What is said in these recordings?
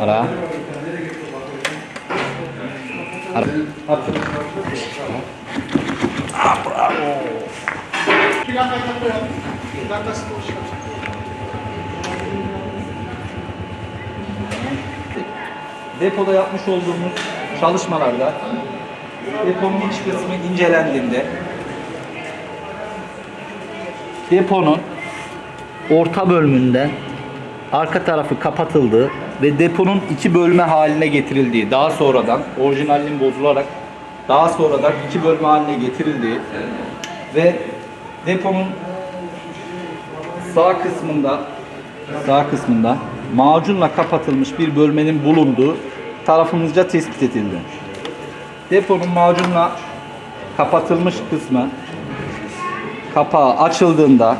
అలా Depoda yapmış olduğumuz çalışmalarda deponun iç kısmı incelendiğinde deponun orta bölümünden arka tarafı kapatıldığı ve deponun iki bölme haline getirildiği daha sonradan orijinalinin bozularak daha sonradan iki bölme haline getirildiği ve deponun sağ kısmında sağ kısmında macunla kapatılmış bir bölmenin bulunduğu tarafımızca tespit edildi. Deponun macunla kapatılmış kısmı kapağı açıldığında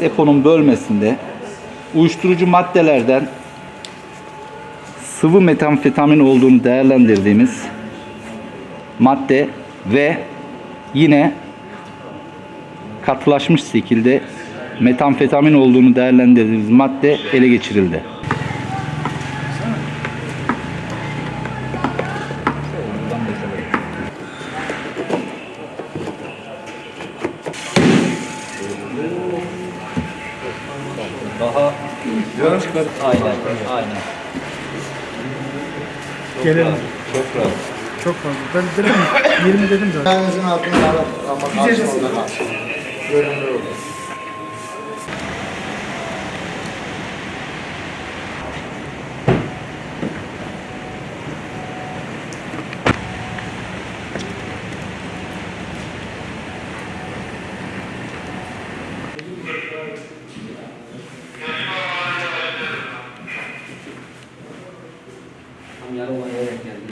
deponun bölmesinde uyuşturucu maddelerden sıvı metamfetamin olduğunu değerlendirdiğimiz madde ve yine katılaşmış şekilde metamfetamin olduğunu değerlendirdiğimiz madde ele geçirildi. Daha çıkar. Aynen, aynen. Gelelim. Çok rahat. Çok fazla. Ben dedim 20 dedim zaten. Ayağınızın altına alıp ama karşı. Görünür olur.